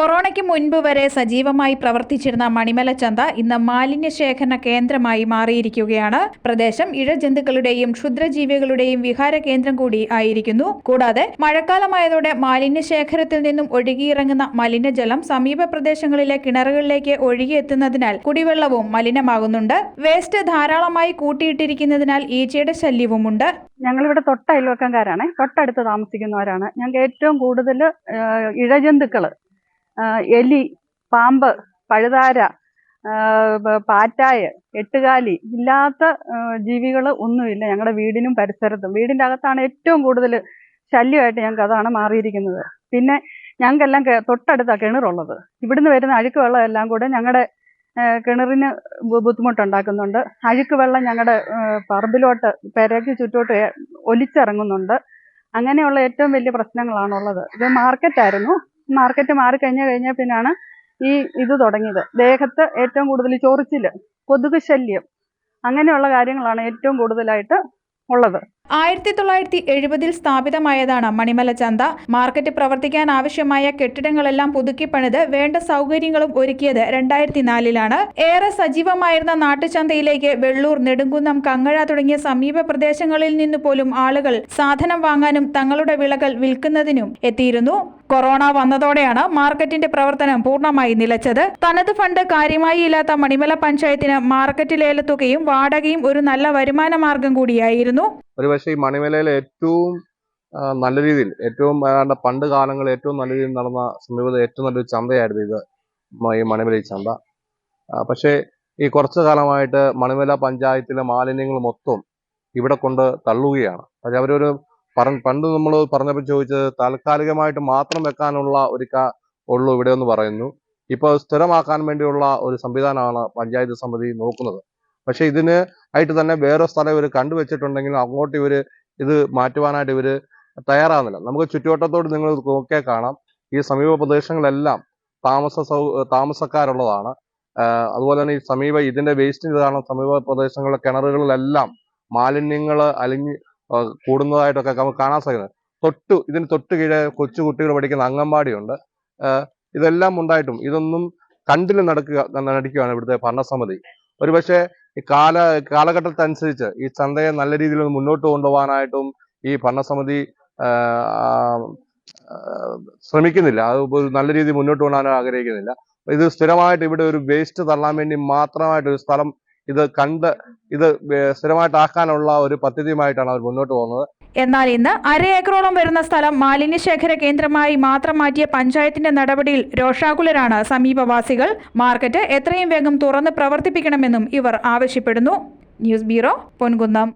കൊറോണയ്ക്ക് മുൻപ് വരെ സജീവമായി പ്രവർത്തിച്ചിരുന്ന മണിമല ചന്ത ഇന്ന് മാലിന്യ ശേഖരണ കേന്ദ്രമായി മാറിയിരിക്കുകയാണ്. പ്രദേശം ഇഴജന്തുക്കളുടെയും ക്ഷുദ്രജീവികളുടെയും വിഹാര കേന്ദ്രം കൂടി ആയിരിക്കുന്നു. കൂടാതെ മഴക്കാലമായതോടെ മാലിന്യ ശേഖരത്തിൽ നിന്നും ഒഴുകിയിറങ്ങുന്ന മലിനജലം സമീപ പ്രദേശങ്ങളിലെ കിണറുകളിലേക്ക് ഒഴുകിയെത്തുന്നതിനാൽ കുടിവെള്ളവും മലിനമാകുന്നുണ്ട്. വേസ്റ്റ് ധാരാളമായി കൂട്ടിയിട്ടിരിക്കുന്നതിനാൽ ഈച്ചയുടെ ശല്യവുമുണ്ട്. ഞങ്ങളിവിടെ തൊട്ട അയൽവക്കംകാരാണ് തൊട്ടടുത്ത് താമസിക്കുന്നവരാണ്. ഞങ്ങൾക്ക് ഏറ്റവും കൂടുതൽ ഇഴജന്തുക്കൾ എലി പാമ്പ് പഴുതാര പാറ്റായ എട്ടുകാലി ഇല്ലാത്ത ജീവികൾ ഒന്നുമില്ല ഞങ്ങളുടെ വീടിനും പരിസരത്തും. വീടിന്റെ അകത്താണ് ഏറ്റവും കൂടുതൽ ശല്യമായിട്ട് ഞങ്ങൾക്ക് അതാണ് മാറിയിരിക്കുന്നത്. പിന്നെ ഞങ്ങൾക്കെല്ലാം തൊട്ടടുത്ത കിണറുള്ളത്. ഇവിടുന്ന് വരുന്ന അഴുക്ക് വെള്ളം എല്ലാം കൂടെ ഞങ്ങളുടെ കിണറിന് ബുദ്ധിമുട്ടുണ്ടാക്കുന്നുണ്ട്. അഴുക്ക് വെള്ളം ഞങ്ങളുടെ പറമ്പിലോട്ട് പെരയ്ക്ക് ചുറ്റോട്ട് ഒലിച്ചിറങ്ങുന്നുണ്ട്. അങ്ങനെയുള്ള ഏറ്റവും വലിയ പ്രശ്നങ്ങളാണുള്ളത്. ഇത് മാർക്കറ്റായിരുന്നു. മാർക്കറ്റ് മാറിക്കഴിഞ്ഞ കഴിഞ്ഞ പിന്നാണ് ഈ ഇത് തുടങ്ങിയത്. ദേഹത്ത് ഏറ്റവും കൂടുതൽ ചോറിച്ചിൽ കൊതുക് ശല്യം അങ്ങനെയുള്ള കാര്യങ്ങളാണ് ഏറ്റവും കൂടുതലായിട്ട് ഉള്ളത്. ആയിരത്തി തൊള്ളായിരത്തി എഴുപതിൽ സ്ഥാപിതമായതാണ് മണിമല ചന്ത. മാർക്കറ്റ് പ്രവർത്തിക്കാൻ ആവശ്യമായ കെട്ടിടങ്ങളെല്ലാം പുതുക്കിപ്പണിത് വേണ്ട സൗകര്യങ്ങളും ഒരുക്കിയത് രണ്ടായിരത്തി നാലിലാണ് ഏറെ സജീവമായിരുന്ന നാട്ടുചന്തയിലേക്ക് വെള്ളൂർ നെടുങ്കുന്നം കങ്ങഴ തുടങ്ങിയ സമീപ പ്രദേശങ്ങളിൽ നിന്ന് പോലും ആളുകൾ സാധനം വാങ്ങാനും തങ്ങളുടെ വിളകൾ വിൽക്കുന്നതിനും എത്തിയിരുന്നു. കൊറോണ വന്നതോടെയാണ് മാർക്കറ്റിന്റെ പ്രവർത്തനം പൂർണമായി നിലച്ചത്. തനത് ഫണ്ട് കാര്യമായി ഇല്ലാത്ത മണിമല പഞ്ചായത്തിന് മാർക്കറ്റ് ലേലത്തുകയും വാടകയും ഒരു നല്ല വരുമാന മാർഗം കൂടിയായിരുന്നു. ഒരുപക്ഷെ ഈ മണിമലയിലെ ഏറ്റവും നല്ല രീതിയിൽ ഏറ്റവും പണ്ട് കാലങ്ങളിൽ ഏറ്റവും നല്ല രീതിയിൽ നടന്ന സമീപത്ത് ഏറ്റവും നല്ലൊരു ചന്തയായിരുന്നു ഇത്. ഈ മണിമല ചന്ത. പക്ഷേ ഈ കുറച്ചു കാലമായിട്ട് മണിമല പഞ്ചായത്തിലെ മാലിന്യങ്ങൾ മൊത്തം ഇവിടെ കൊണ്ട് തള്ളുകയാണ്. പക്ഷെ അവരൊരു പണ്ട് നമ്മൾ പറഞ്ഞപ്പോൾ ചോദിച്ചത് താൽക്കാലികമായിട്ട് മാത്രം വെക്കാനുള്ള ഒരു ഉള്ളൂ ഇവിടെ എന്ന് പറയുന്നു ഇപ്പോൾ സ്ഥിരമാക്കാൻ വേണ്ടിയുള്ള ഒരു സംവിധാനമാണ് പഞ്ചായത്ത് സമിതി നോക്കുന്നത്. പക്ഷെ ഇതിന് ആയിട്ട് തന്നെ വേറെ സ്ഥലം ഇവർ കണ്ടുവച്ചിട്ടുണ്ടെങ്കിൽ അങ്ങോട്ട് ഇവർ ഇത് മാറ്റുവാനായിട്ട് ഇവർ തയ്യാറാകുന്നില്ല നമുക്ക് ചുറ്റുവട്ടത്തോട് നിങ്ങൾ നോക്കിയാൽ കാണാം. ഈ സമീപ പ്രദേശങ്ങളെല്ലാം താമസ സൗ താമസക്കാരുള്ളതാണ്. അതുപോലെ തന്നെ ഈ സമീപ ഇതിന്റെ വേസ്റ്റിന് കാരണം സമീപ പ്രദേശങ്ങളിലെ കിണറുകളിലെല്ലാം മാലിന്യങ്ങൾ അലിഞ്ഞ് കൂടുന്നതായിട്ടൊക്കെ നമുക്ക് കാണാൻ സാധിക്കുന്നത് തൊട്ട് ഇതിന് തൊട്ട് കീഴെ കൊച്ചു കുട്ടികൾ പഠിക്കുന്ന അംഗൻവാടിയുണ്ട്. ഇതെല്ലാം ഉണ്ടായിട്ടും ഇതൊന്നും കണ്ടിൽ നടക്കുക നടിക്കുകയാണ് ഇവിടുത്തെ ഭരണസമിതി. ഒരുപക്ഷെ ഈ കാല കാലഘട്ടത്തനുസരിച്ച് ഈ ചന്തയെ നല്ല രീതിയിൽ മുന്നോട്ട് കൊണ്ടുപോകാനായിട്ടും ഈ ഭരണസമിതി ശ്രമിക്കുന്നില്ല. അത് നല്ല രീതിയിൽ മുന്നോട്ട് കൊണ്ടുപോകാൻ ആഗ്രഹിക്കുന്നില്ല. ഇത് സ്ഥിരമായിട്ട് ഇവിടെ ഒരു വേസ്റ്റ് തള്ളാൻ വേണ്ടി മാത്രമായിട്ട് ഒരു സ്ഥലം ഇത് കണ്ട് ഇത് സ്ഥിരമായിട്ടാക്കാനുള്ള ഒരു പദ്ധതിയുമായിട്ടാണ് അവർ മുന്നോട്ട് പോകുന്നത്. എന്നാൽ ഇന്ന് അര ഏക്കറോളം വരുന്ന സ്ഥലം മാലിന്യശേഖര കേന്ദ്രമായി മാത്രം മാറ്റിയ പഞ്ചായത്തിന്റെ നടപടിയിൽ രോഷാകുലരാണ് സമീപവാസികൾ. മാർക്കറ്റ് എത്രയും വേഗം തുറന്ന് പ്രവർത്തിപ്പിക്കണമെന്നും ഇവർ ആവശ്യപ്പെടുന്നു. News bureau Ponkunnam.